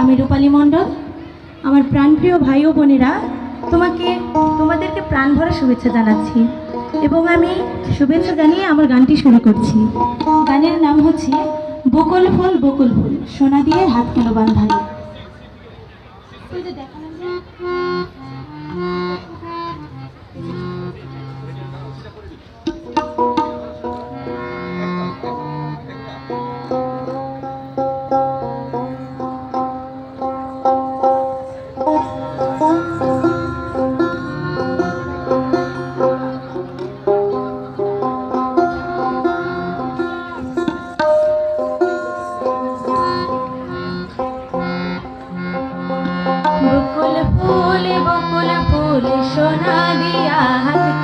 আমি রূপালী মণ্ডল। আমার প্রাণপ্রিয় ভাই ও বোনেরা, তোমাকে, তোমাদেরকে প্রাণ ভরা শুভেচ্ছা জানাচ্ছি এবং আমি শুভেচ্ছা জানিয়ে আমার গানটি শুরু করছি। গানের নাম হচ্ছে বকুল ফুল বকুল ফুল। সোনা দিয়ে হাত কেন বান্ধা বকুল ফুলে বকুল ফুলে সোনা দিয়া হাত